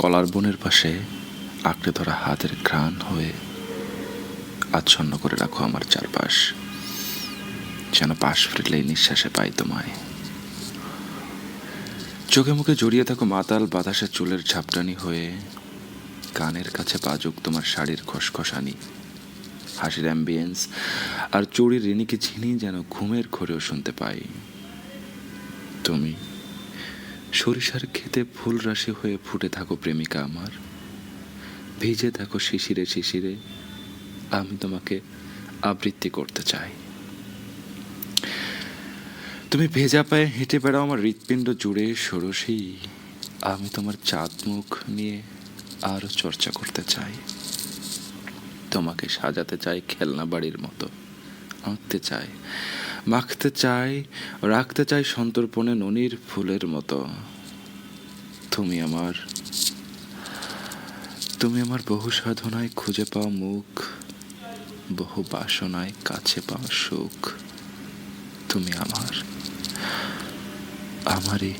কলার বনের পাশে আঁকড়ে ধরা হাতের ঘ্রাণ হয়ে আচ্ছন্ন করে রাখো আমার চারপাশ, যেন পাশ ফিরলেই নিঃশ্বাসে পাই তোমায়। চোখে মুখে জড়িয়ে থাকো মাতাল বাতাসে চুলের ঝাপটানি হয়ে, কানের কাছে বাজুক তোমার শাড়ির খসখসানি। হাসির অ্যাম্বিয়েন্স আর চুড়ির রিনিকে ঝিনি যেন ঘুমের ঘরেও শুনতে পাই। তুমি সরিষার খেতে ফুল রাশি হয়ে ফুটে থাকো প্রেমিকা আমার। ভিজে থাকো শিশিরে শিশিরে, আমি তোমাকে আবৃত্তি করতে চাই। তুমি ভেজা পায়ে হেঁটে বেড়াও আমার হৃৎপিণ্ড জুড়ে ষোড়শী, আমি তোমার চাঁদ মুখ নিয়ে আরও চর্চা করতে চাই। তোমাকে সাজাতে চাই খেলনা বাড়ির মতো, আঁকতে চাই। মাখতে চাই, রাখতে চাই সন্তর্পণে ননির ফুলের মতো। তুমি আমার তুমি আমার বহু সাধনায় খুঁজে পাও মুখ, বহু বাসনায় কাছে পাও সুখ। তুমি আমার, আমারই